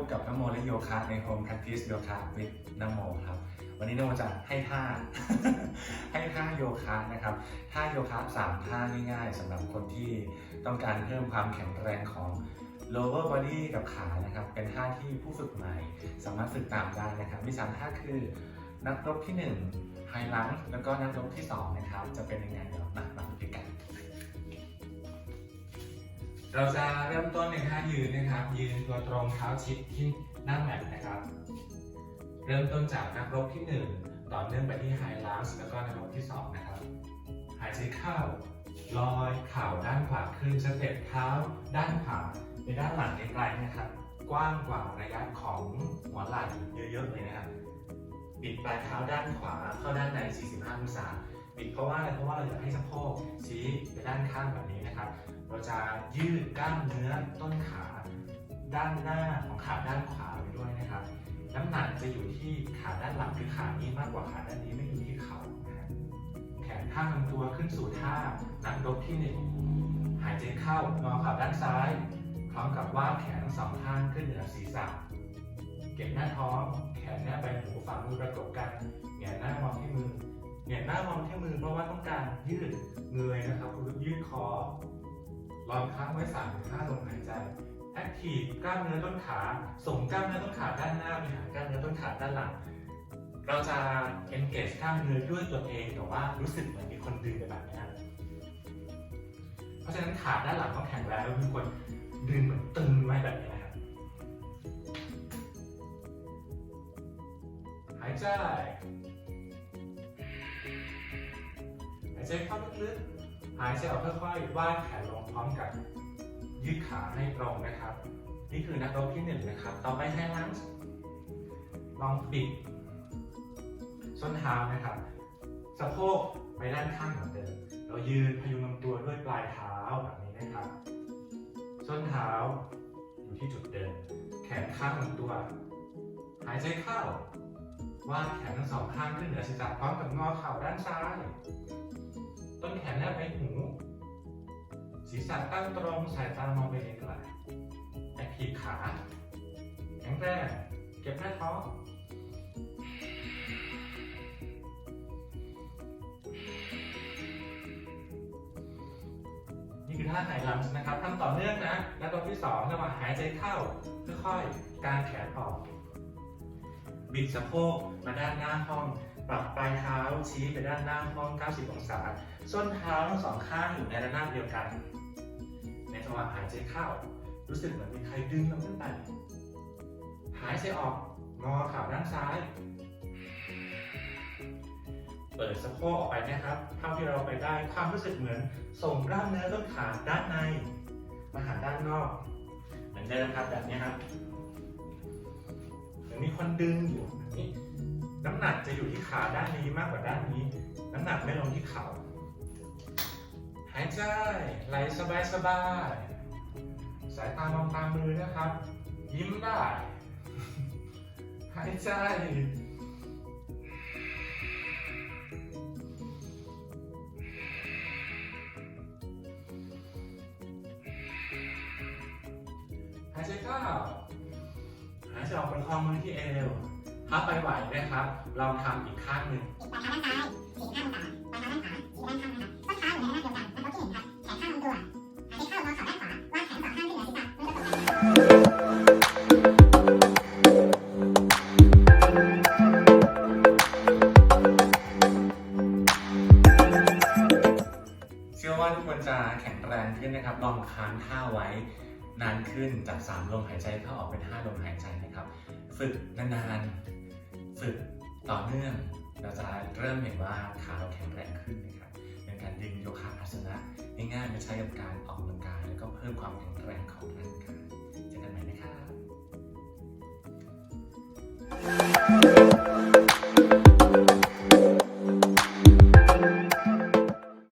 กับกับนโมและโยคะใน Home Practice Yoga with นโมครับ วันนี้นโมจะให้ท่า ให้ท่าโยคะนะครับ ท่าโยคะสามท่าง่ายๆสำหรับคนที่ต้องการเพิ่มความแข็งแรงของ lower body กับขานะครับ เป็นท่าที่ผู้ฝึกใหม่ สามารถฝึกตามได้นะครับ มีสามท่าคือ นักรบที่1 High Lunge แล้วก็นักรบที่สองนะครับ จะเป็นยังไงเดี๋ยวมา เราจะเริ่มต้นในท่ายืนนะครับ ยืนตัวตรงเท้าชิดที่หน้าแมตนะครับ เริ่มต้นจากนักรบที่ 1 ต่อเนื่องไปที่ไฮลักซ์แล้วก็นักรบที่ 2 นะครับ หายใจเข้า ลอยเข่าด้านขวาขึ้นสเต็ปเท้า ด้านขวาในด้านหลังไกลๆนะครับ กว้างกว่าระยะของหัวไหล่เยอะๆเลยนะครับ บิดปลายเท้าด้านขวาเข้าด้านใน 45 องศาิดเพราะว่าอะไรเพราะว่าเราอยากให้สะโพกชี้ไปด้านข้างแบบนี้นะครับ เราจะยืดกล้ามเนื้อต้นขาด้านหน้าของขาด้านขวาไปด้วยนะครับ น้ำหนักจะอยู่ที่ขาด้านหลังคือขานี้มากกว่าขาด้านนี้ไม่อยู่ที่เข่านะแขนข้างลำตัวขึ้นสู่ท่านักรบที่หนึ่งหายใจเข้างอขาด้านซ้าย พร้อมกับวาดแขนทั้งสองข้างขึ้นเหนือศีรษะเก็บหน้าท้อง แขนแนบไปหูฝ่ามือประกบกันเหงียนหน้ามองที่มือ เหงยหน้ามองที่มือเพราะว่าต้องการยืดเงยนะครับคือยืดคอลองค้างไว้3ถึง5ลมหายใจแอคทีฟกล้ามเนื้อต้นขาส่งกล้ามเนื้อต้นขาด้านหน้าไปหากล้ามเนื้อต้นขาด้านหลัง เราจะ engage กล้ามเนื้อด้วยตัวเองแต่ว่ารู้สึกเหมือนมีคนดึงไปแบบนี้เพราะฉะนั้นขาด้านหลังต้องแข็งแรงแล้วมีคนดึงเหมือนตึงไว้แบบนี้นะครับหายใจ ใจเข้าลึกๆ หายใจออกค่อยๆ วาดแขนลงพร้อมกับยืดขาให้ตรงนะครับ นี่คือนักรบที่หนึ่งนะครับ ต่อไปให้ลังส์ลองบิดส้นเท้านะครับ สะโพกไปด้านข้างเหมือนเดิม เรายืนพยุงลำตัวด้วยปลายเท้าแบบนี้นะครับ ส้นเท้าอยู่ที่จุดเดิม แขนข้างลำตัว หายใจเข้า วาดแขนทั้งสองข้างขึ้นเหนือศีรษะพร้อมกับงอเข่าด้านซ้าย ต้นแขนแนบไปหู ศีรษะตั้งตรงสายตามองไปไกลแอคทีฟขา แข็งแรงเก็บหน้าท้องนี่คือท่าไฮลัมนะครับทำต่อเนื่องนะ แล้วตัวที่สองระหว่างหายใจเข้าค่อยๆกางแขนออก บิดสะโพกมาด้านหน้าห้อง ปรับปลายเท้าชี้ไปด้านหน้าห้อง 90 องศา ส้นเท้าทั้งสองข้างอยู่ในระนาบเดียวกัน ในจังหวะหายใจเข้า รู้สึกเหมือนมีใครดึงเราขึ้นไป หายใจออก งอข่าด้านซ้าย เปิดสะโพกออกไปนะครับ เท่าที่เราไปได้ ความรู้สึกเหมือนส่งกล้ามเนื้อต้นขาด้านใน มาหาด้านนอก เหมือนเดิมครับแบบนี้ครับ คนดึงอยู่แบบนี้ น้ำหนักจะอยู่ที่ขาด้านนี้มากกว่าด้านนี้ น้ำหนักไม่ลงที่เข่าหายใจไหลสบายสบายๆสายตามองตามมือนะครับ ยิ้มได้หายใจหายใจเข้า หายใจออกประคอมือที่เอวถ้าไปไหวนะครับ เราทำอีกข้างหนึ่งปลายเท้าด้านซ้าย45องศาไปลายเท้านขวาด้านขวา45องศาต้นเท้าอยู่ในระนาบเดียวกันนักรบที่หนึ่งครับแขนข้างลำตัวหายใจเข้างเข่าด้านขวาวาดแขนสองข้างขึ้นเหนือศีรษะมือประกบกันเชื่อว่าทุกคนจะแข็งแรงขึ้นนะครับ ลองค้างท่าไว้ นานขึ้นจาก 3 ลมหายใจเข้าออกเป็น 5 ลมหายใจนะครับ ฝึกนานๆ ฝึกต่อเนื่อง เราจะเริ่มเห็นว่าขาเราแข็งแรงขึ้นนะครับเป็นการดึงโยคะอาสนะง่ายๆไม่ใช้กับการออกกำลังกาย แล้วก็เพิ่มความแข็งแรงของร่างกาย